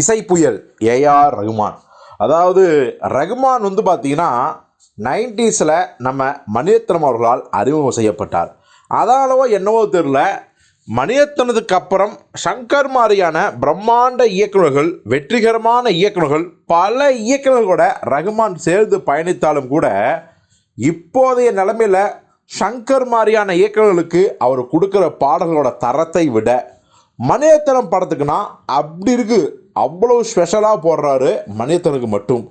இசை புயல் ஏஆர் ரகுமான். அதாவது ரகுமான் வந்து பார்த்தீங்கன்னா நைன்டிஸில் நம்ம மணிரத்னம் அவர்களால் அறிமுகம் செய்யப்பட்டார். அதாலவோ என்னவோ தெரில மணிரத்னத்துக்கு அப்புறம் சங்கர் மாதிரியான பிரம்மாண்ட இயக்குநர்கள் வெற்றிகரமான இயக்குநர்கள் பல இயக்குநர்களோட ரகுமான் சேர்ந்து பயணித்தாலும் கூட இப்போதைய நிலைமையில் சங்கர் மாதிரியான இயக்குநர்களுக்கு அவர் கொடுக்குற பாடல்களோட தரத்தை விட மணிரத்னம் படத்துக்குன்னா அப்படி இருக்கு. அவ்வளோ ஸ்பெஷலாக போடுறாரு மணியத்தனுக்கு மட்டும்.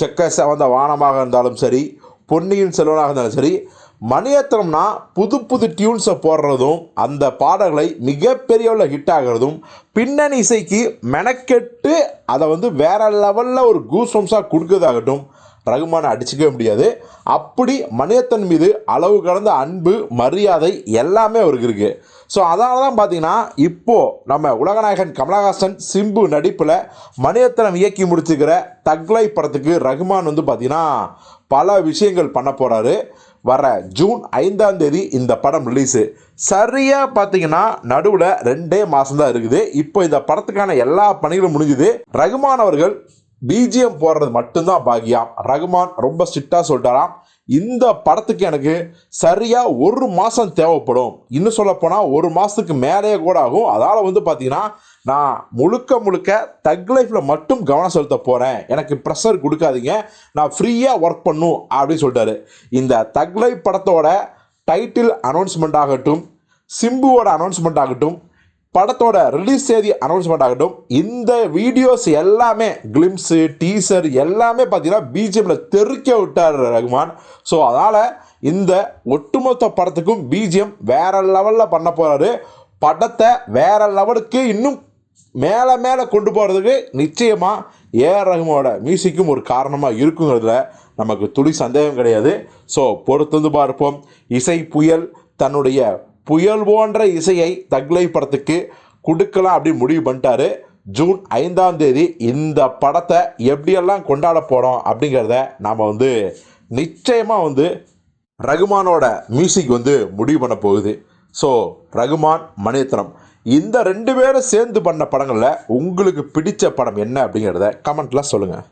செக்க சவந்த வானமாக இருந்தாலும் சரி பொன்னியின் செல்வனாக இருந்தாலும் சரி மணியத்திரம்னா புது புது டியூன்ஸை போடுறதும் அந்த பாடல்களை மிகப்பெரிய அளவில் ஹிட் ஆகிறதும் பின்னணி இசைக்கு மெனக்கெட்டு அதை வந்து வேற லெவலில் ஒரு கூஸ்வம்ஸாக கொடுக்கறதாகட்டும் ரகுமானை அடிச்சுக்கவே முடியாது. அப்படி மணியத்தன் மீது அளவு கடந்த அன்பு மரியாதை எல்லாமே அவருக்கு இருக்குது ஸோ அதனால தான் பார்த்தீங்கன்னா இப்போது நம்ம உலகநாயகன் கமலஹாசன் சிம்பு நடிப்பில் மணிரத்னம் இயக்கி முடிச்சுக்கிற தக்லை படத்துக்கு ரகுமான் வந்து பார்த்தீங்கன்னா பல விஷயங்கள் பண்ண போகிறாரு வர ஜூன் ஐந்தாம் தேதி இந்த படம் ரிலீஸு சரியாக பார்த்தீங்கன்னா நடுவில் ரெண்டே மாதம் தான் இருக்குது. இப்போ இந்த படத்துக்கான எல்லா பணிகளும் முடிஞ்சுது. ரகுமான் அவர்கள் பிஜிஎம் போடுறது மட்டும்தான் பாக்கியம் ரகுமான் ரொம்ப ஸ்ட்ரிக்டாக சொல்லிட்டாராம். இந்த படத்துக்கு எனக்கு சரியாக ஒரு மாதம் தேவைப்படும். இன்னும் சொல்லப்போனால் ஒரு மாதத்துக்கு மேலேயே கூட ஆகும். அதால் வந்து பார்த்தீங்கன்னா நான் முழுக்க முழுக்க தக் லைஃப்பில் மட்டும் கவனம் செலுத்த போகிறேன் எனக்கு ப்ரெஷர் கொடுக்காதீங்க. நான் ஃப்ரீயாக ஒர்க் பண்ணும் அப்படின்னு சொல்லிட்டாரு. இந்த தக் லைஃப் படத்தோட டைட்டில் அனௌன்ஸ்மெண்ட் ஆகட்டும் சிம்புவோட அனௌன்ஸ்மெண்ட் ஆகட்டும் படத்தோட ரிலீஸ் தேதி அனௌன்ஸ்மெண்ட் ஆகட்டும் இந்த வீடியோஸ் எல்லாமே கிளிம்ஸு டீசர் எல்லாமே பார்த்தீங்கன்னா பிஜிஎம்ல தெறிக்க விட்டார் ரகுமான். ஸோ அதனால் இந்த ஒட்டுமொத்த படத்துக்கும் பிஜிஎம் வேற லெவலில் பண்ண போகிறாரு படத்தை வேற லெவலுக்கு இன்னும் மேலே மேலே கொண்டு போகிறதுக்கு நிச்சயமாக ஏஆர் ரகுமோட மியூசிக்கும் ஒரு காரணமாக இருக்குங்கிறதுல நமக்கு துளி சந்தேகம் கிடையாது. ஸோ பொறுத்து வந்து பார்ப்போம். இசை புயல் தன்னுடைய புயல் போன்ற இசையை தக்லை படத்துக்கு கொடுக்கலாம் அப்படின்னு முடிவு பண்ணிட்டாரு. ஜூன் ஐந்தாம் தேதி இந்த படத்தை எப்படியெல்லாம் கொண்டாட போகிறோம் அப்படிங்கிறத நாம் வந்து நிச்சயமாக வந்து ரகுமானோட மியூசிக் வந்து முடிவு பண்ண போகுது. ஸோ ரகுமான் மணிரத்னம் இந்த ரெண்டு பேரும் சேர்ந்து பண்ண படங்களில் உங்களுக்கு பிடித்த படம் என்ன அப்படிங்கிறத கமெண்ட்டில் சொல்லுங்கள்